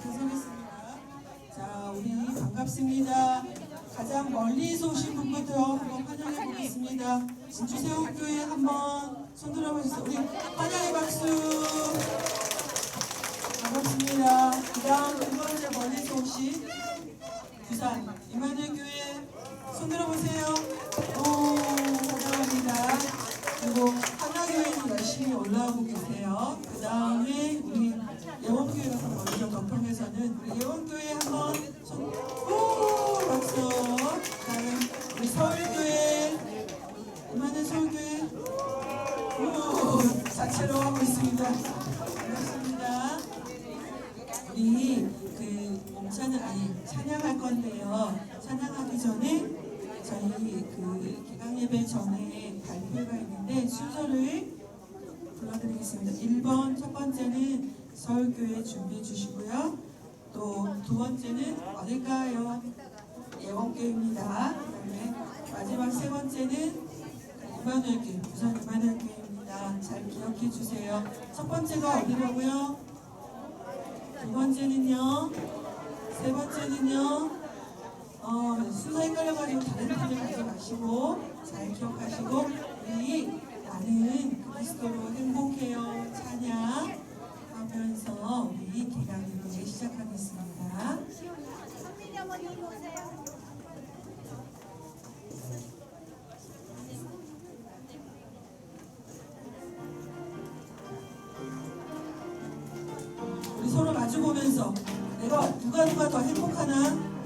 서겠습니다. 자, 우리 반갑습니다. 가장 멀리서 오신 분부터 한번 환영해 보겠습니다. 진주세운교회 한번 손 들어보세요. 우리 환영의 박수. 반갑습니다. 그 다음 두 번째 멀리서 오신 부산 이만희 교회 손 들어보세요. 오, 환영합니다. 그리고 하나교회는 열심히 올라오고 전에 발표가 있는데 순서를 불러드리겠습니다. 1번 첫 번째는 서울교회 준비해 주시고요. 또 두 번째는 어딜까요? 예원교회입니다. 그다음에 마지막 세 번째는 이만월교회 부산 이만월교회입니다. 잘 기억해 주세요. 첫 번째가 어디라고요? 두 번째는요. 세 번째는요. 어, 순서 헷갈려가지고 다른 팀을 가지 마시고 잘 기억하시고 우리 나는 그리스도로 행복해요 찬양 하면서 우리 개강을 시작하겠습니다. 성민이 어머니 오세요. 우리 서로 마주 보면서 내가 누가 누가 더 행복하나?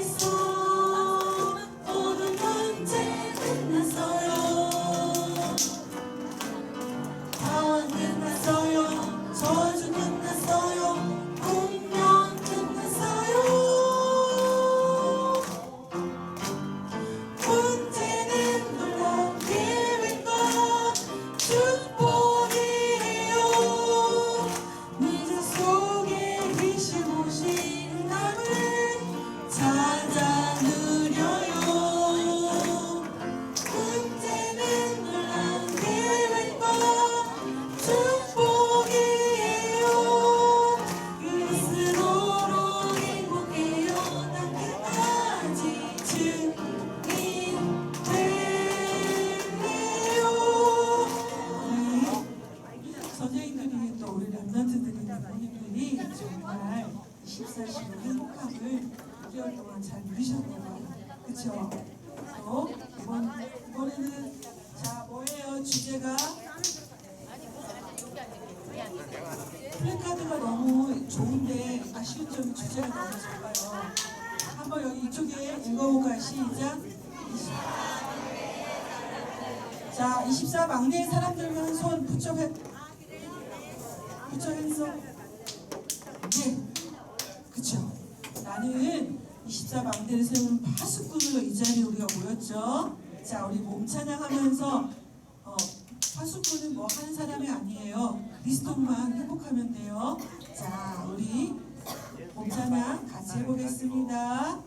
Ісус. 선생님들이 또 우리 랩런트들이 부모님들이 정말 24시간 행복함을 6개월 동안 잘 누리셨나봐요. 그쵸? 또 이번, 이번에는 자 뭐예요? 주제가? 플래카드가 너무 좋은데 아쉬운 점이 주제가 너무 작아요. 한번 여기 이쪽에 읽어볼까요? 시작. 자, 24 막내 사람들만 손 부쩍해 부쩍해서. 예, 그쵸? 나는 24 막내를 세우는 파수꾼으로 이 자리에 우리가 모였죠. 자, 우리 몸 찬양하면서 어, 파수꾼은 뭐 하는 사람이 아니에요. 그리스도만 행복하면 돼요. 자, 우리 몸 찬양 같이 해보겠습니다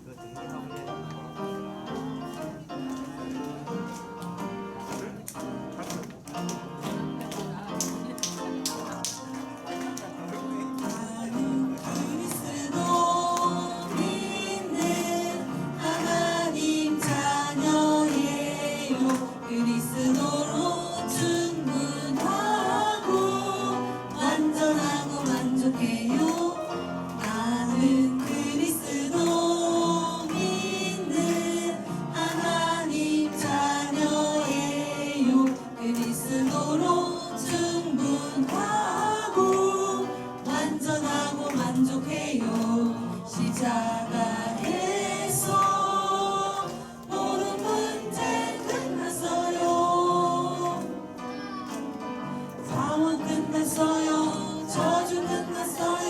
corazón.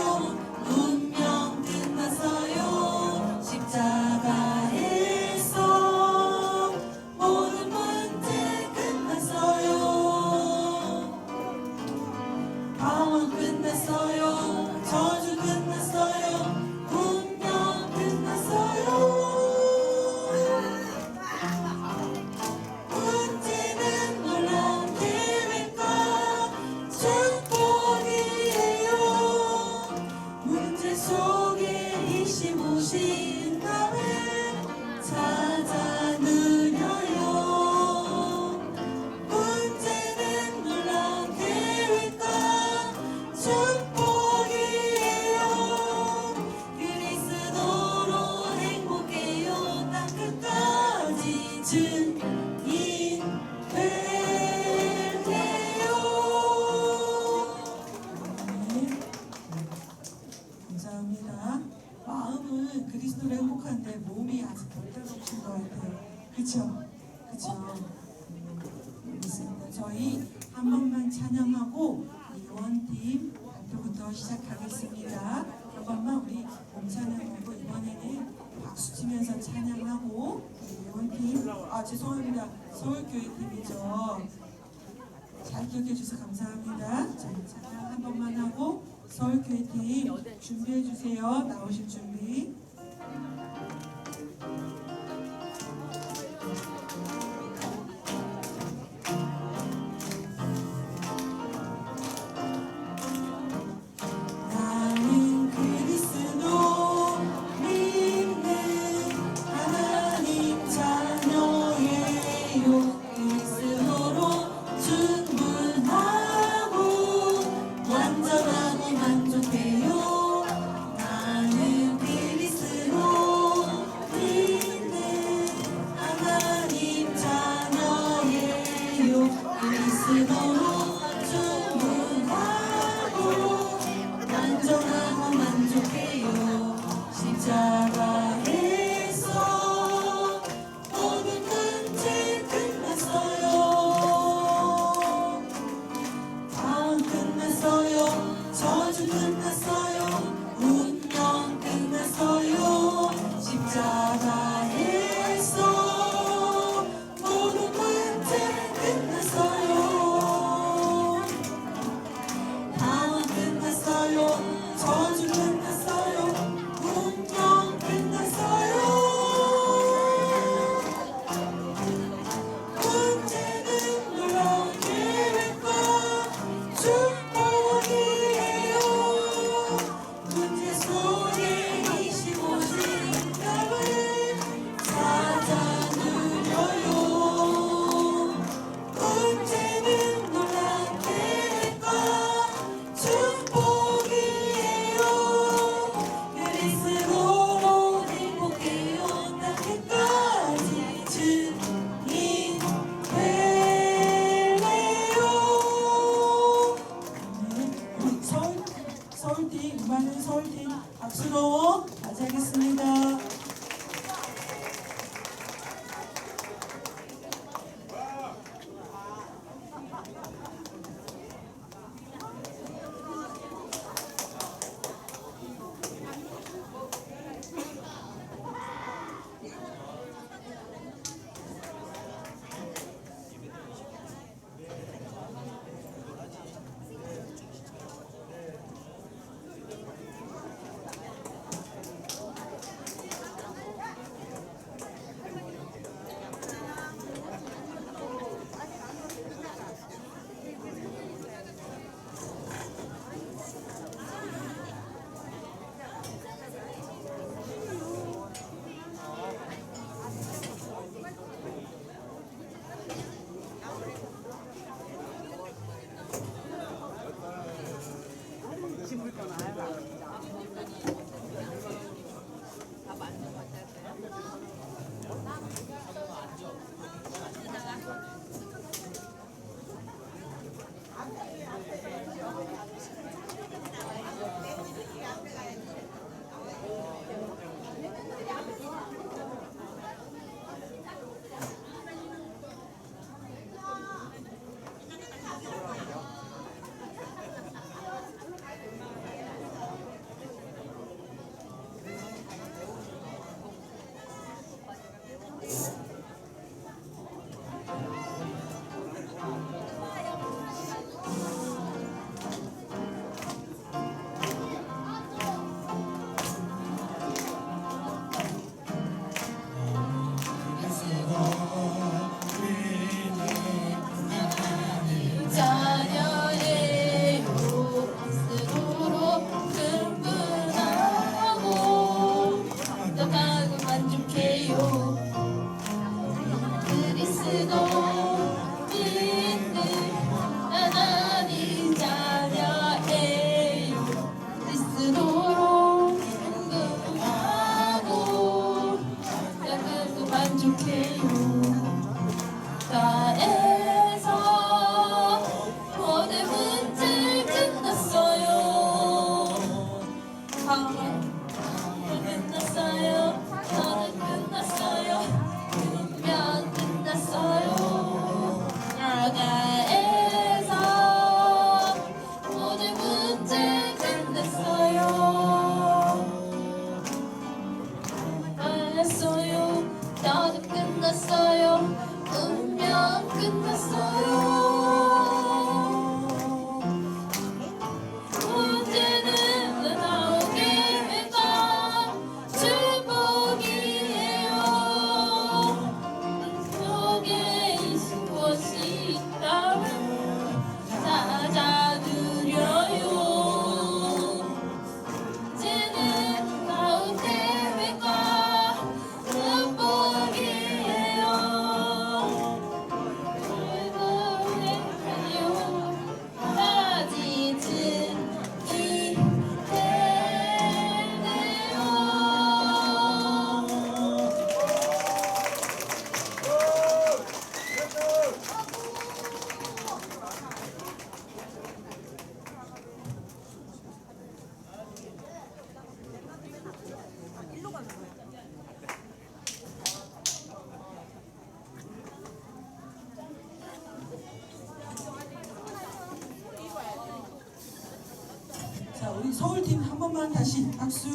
번만 다시 박수.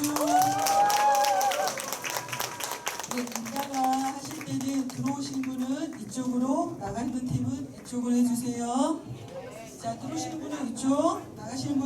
네, 이따가 하실 때는 들어오신 분은 이쪽으로, 나가는 팀은 이쪽으로 해주세요. 자, 들어오시는 분은 이쪽, 나가시는 분은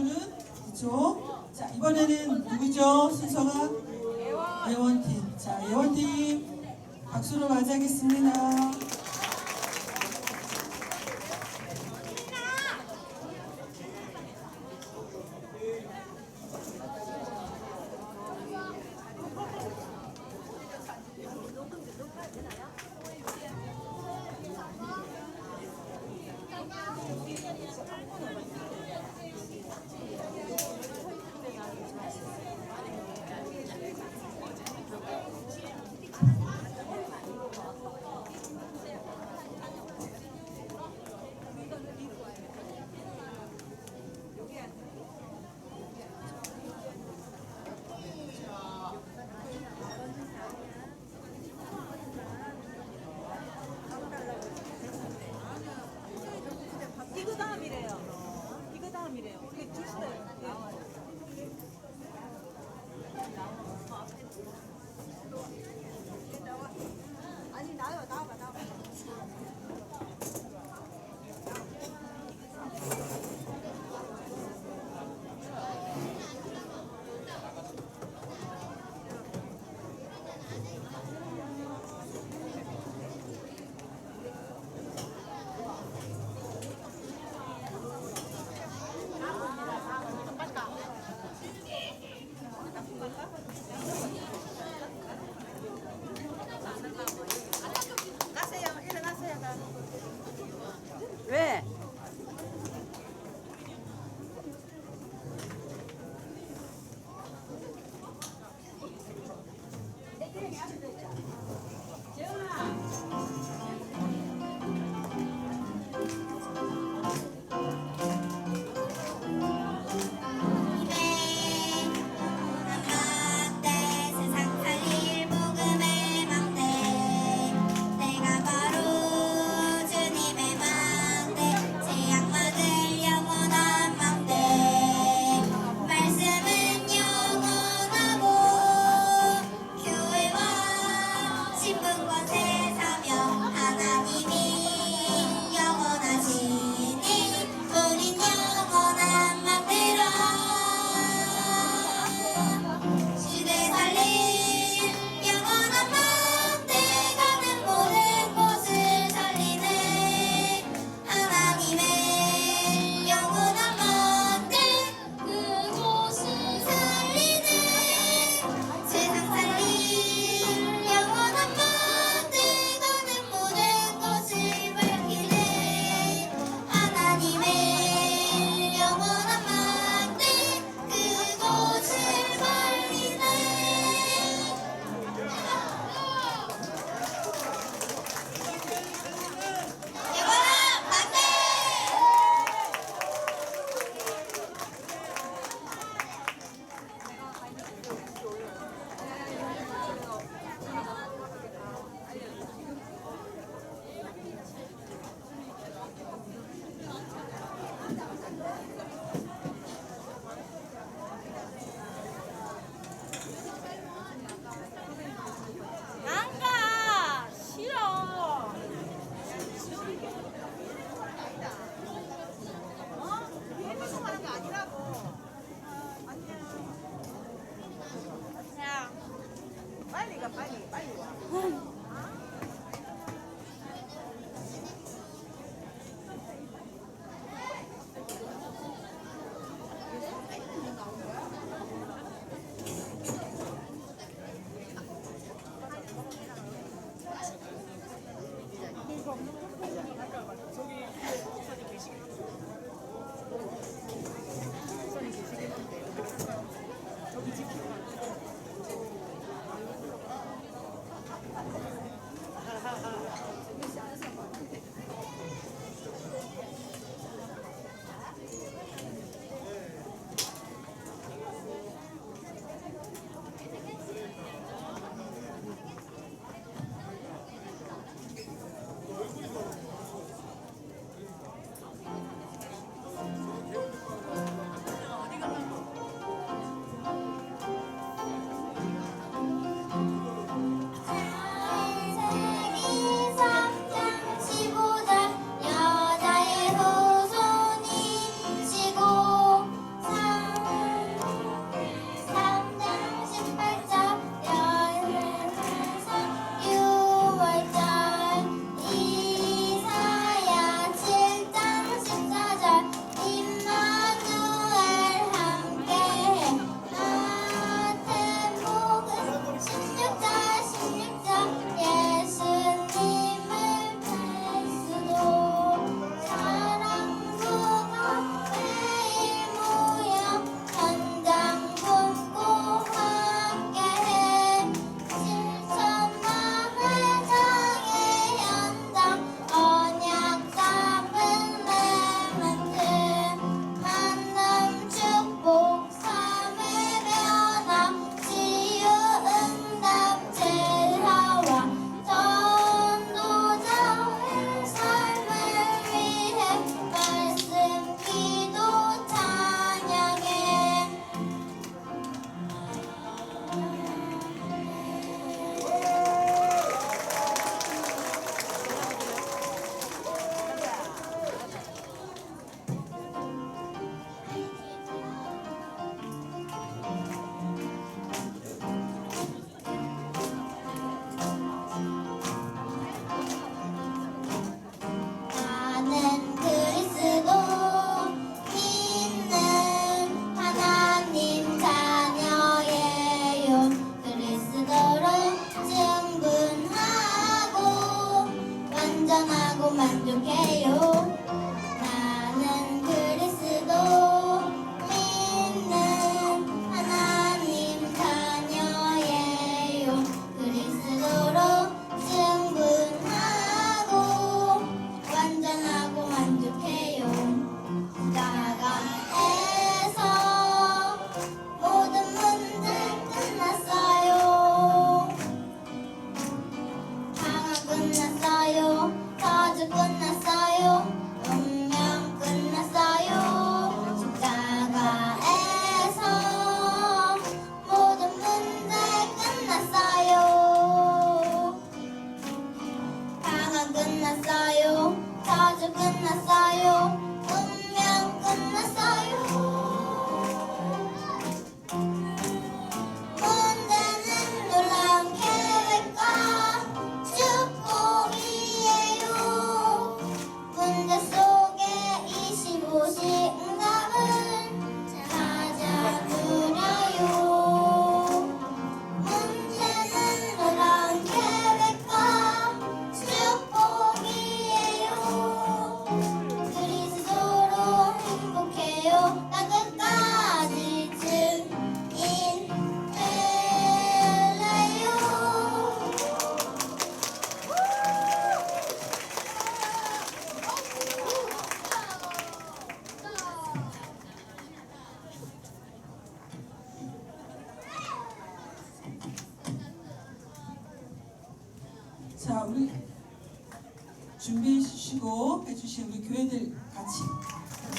자, 우리 준비해 주시고 해주신 우리 교회들 같이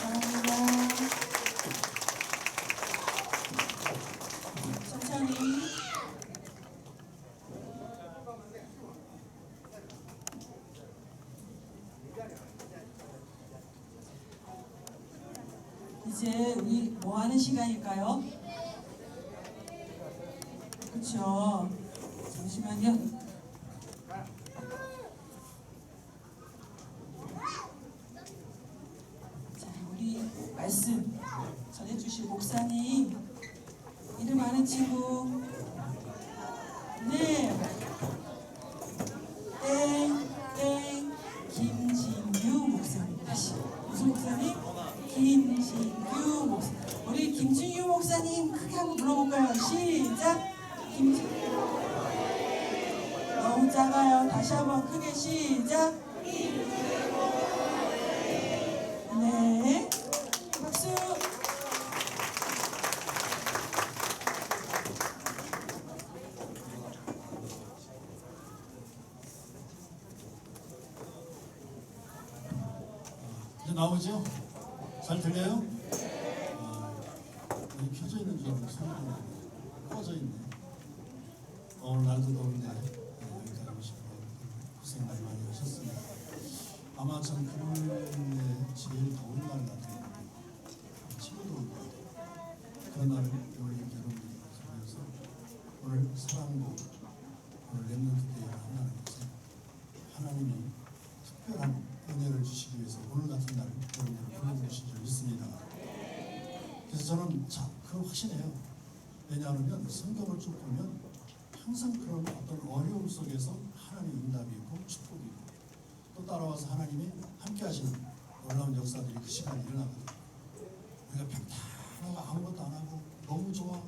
감사합니다. 천천히. 이제 우리 뭐 하는 시간일 목사님 크게 한번 불러볼까요? 시작! 김진규 너무 작아요. 다시 한번 크게 시작 네. 박수. 이제 나오죠? 잘 들려요? 아, 여기 켜져 있는 줄 알고 소리가 꺼져 있네. 오늘 날도 더운데 네, 여기까지 오시고 고생 많이 많이 하셨습니다. 아마 전 금요일에 제일 더운 날 같아요. 치고 더운 것 같아요. 그런 날을 우리 여러분들이 그래서 오늘 사랑도 오늘 랩런트데이를 한다는 것은 하나님이 특별한 은혜를 주시기 위해서 오늘 같은 날을 여러분들 불러주신 줄 믿습니다. 그래서 저는 자, 그걸 확신해요. 왜냐하면 성경을 쭉 보면 항상 그런 어떤 어려움 속에서 하나님의 응답이 있고 축복이 있고 또 따라와서 하나님이 함께 하시는 놀라운 역사들이 그 시간에 일어나거든요. 우리가 평탄하고 아무것도 안 하고 너무 좋아.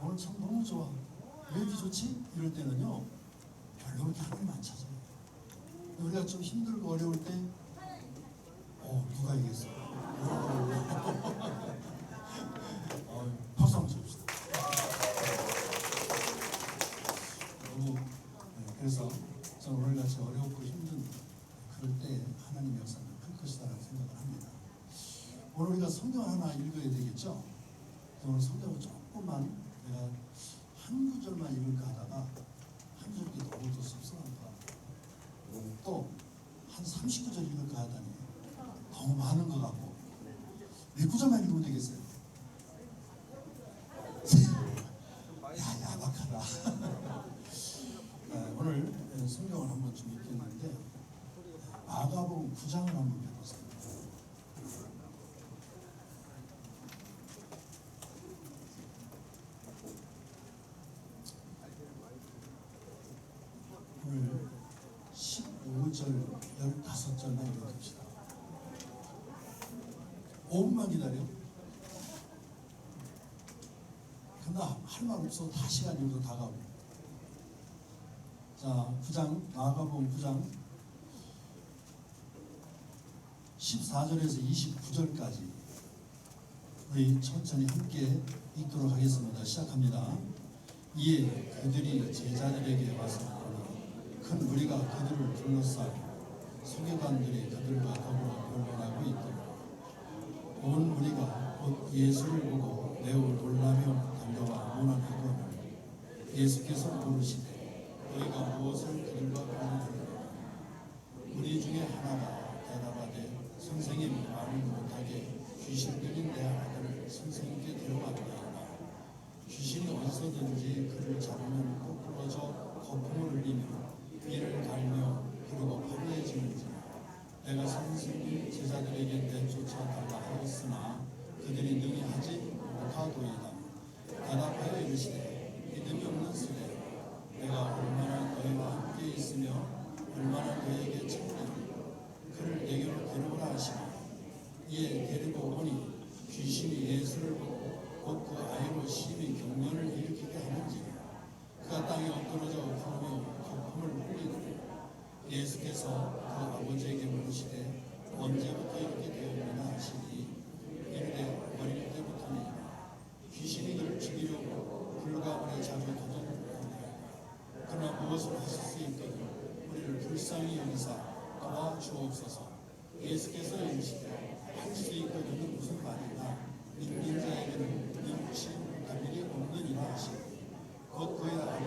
오늘 참 너무 좋아. 왜 이렇게 좋지? 이럴 때는요. 별로 그렇게 하나님 안 찾아요. 우리가 좀 힘들고 어려울 때, 어, 누가 이겼어? 어, 박수 한번 쳐줍시다. 너무, 네, 그래서 저는 오늘같이 어렵고 힘든 그럴 때 하나님 역사는 클 것이다라는 생각을 합니다. 오늘 우리가 성경 하나 읽어야 되겠죠? 오늘 성경을 조금만 내가 한 구절만 읽을까 하다가 한 줄이 너무 또 섭섭한 것 같고 또 한 39절 읽을까 하다니 너무 많은 것 같고 몇 구절만 읽으면 되겠어요? 야 야박하다 네, 오늘 성경을 한번 좀 읽겠는데 마가복음 9장을 한번 펴보세요 오늘 15절, 15절 기다린다 이렇게 합시다. 5분만 기다려. 근데 할말 없어. 다 시간이 여기서 다 가고. 자, 9장, 마가복음 9장 14절에서 29절까지 우리 천천히 함께 읽도록 하겠습니다. 시작합니다. 이에 그들이 제자들에게 와서 큰 무리가 그들을 둘러싸고 서기관들이 그들과 더불어 변론하고 있더라. 온 무리가 곧 예수를 보고 매우 놀라며 달려와 문안하거늘 예수께서 물으시되 너희가 무엇을 그들과 변론하느냐? 우리 중에 하나가 대답하되 선생님 말을 못하게 귀신 들린 내 아들을 선생님께 데려왔나이다. 귀신이 어디서든지 그를 잡으면 거꾸러져 거품을 흘리며 이를 갈며 그리고 파리해지는지라 내가 선생님 제자들에게 내쫓아 달라 하였으나 그들이 능히 하지 못하도이다. 대답하여 이르시되 믿음이 없는 쓰레 내가 얼마나 너희와 함께 있으며 얼마나 너희에게 참느니 그를 내게로 데려오라 하시니 이에 데리고 오니 귀신이 예수를 보고 곧 그 아이로 심히 경련을 일으키게 하는지 그가 땅에 엎드러져 부르며 거품을 흘리더니 예수께서 그 아버지에게 물으시되 언제부터 이렇게 되었느냐 하시니 이르되 어릴 때부터니 귀신이 그를 죽이려고 불가문에 자주 도전하느니라 그러나 무엇을 하실 수 있거든 우리를 불쌍히 여기사 도와주옵소서 예수께서 이르시되 할 수 있거든은 무슨 말이냐 믿는 자에게는 능치 못할 일이 없느니라 하시니 곧 그의 아들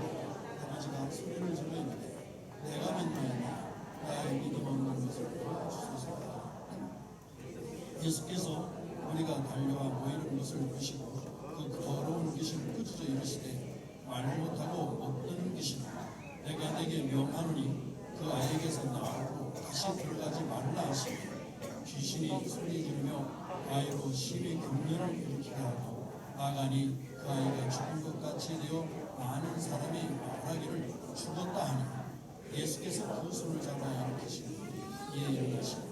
아버지가 소리를 질러 이르되 내가 믿나이다 나의 믿음 없는 것을 도와주소서 예수께서 우리가 달려와 모이는 것을 보시고 그 더러운 귀신을 꾸짖어 이르시되 말 못하고 못 듣는 귀신아 내가 내게 명하노니 그 아이에게서 나오고 다시 들어가지 말라 하시니 귀신이 소리 지르며 아이로 심히 경련을 일으키게 하고 나가니 그 아이가 죽은 것 같이 되어 많은 사람이 말하기를 죽었다 하니 예수께서 그 손을 잡아 일으키시니 이에 일어나시니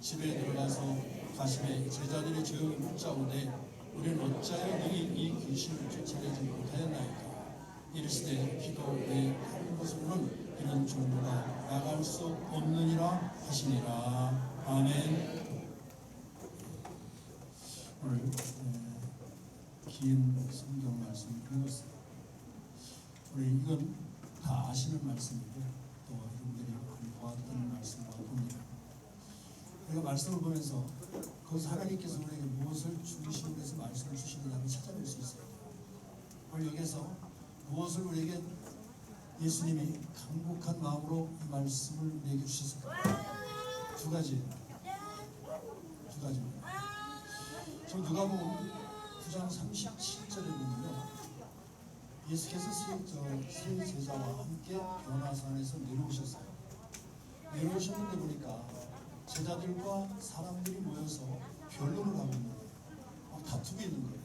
집에 들어가서 가심에 제자들이 조용히 묻자오되 우리는 어찌하여 능히 이 귀신을 쫓아내지 못하였나이까 이르시되 기도 외에 다른 것으로는 이런 종류가 나갈 수 없느니라 하시니라. 아멘. 오늘 에, 긴 성경 말씀을 읽었습니다. 우리 이건 다 아시는 말씀이고 또 여러분들이 보았던 말씀과 봅니다. 우리가 말씀을 보면서 거기서 하나님께서 우리에게 무엇을 주시기 위해서 말씀을 주시느냐를 찾아낼 수 있어요. 오늘 여기서 무엇을 우리에게 예수님이 강복한 마음으로 이 말씀을 우리에게 주셨을까? 두 가지. 두 가지입니다. 지금 누가 보면 9장 37절에 보면요. 예수께서 세, 저, 세 제자와 함께 변화산에서 내려오셨어요. 내려오셨는데 보니까 제자들과 사람들이 모여서 변론을 하고 있는 거예요. 막 다투고 있는 거예요.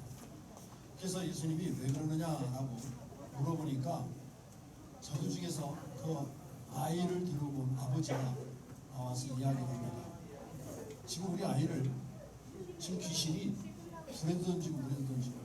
그래서 예수님이 왜 그러느냐라고 물어보니까 저들 중에서 그 아이를 데리고 온 아버지가 나와서 이야기를 합니다. 지금 우리 아이를 지금 귀신이 불에 던지고 물에 던지고 죽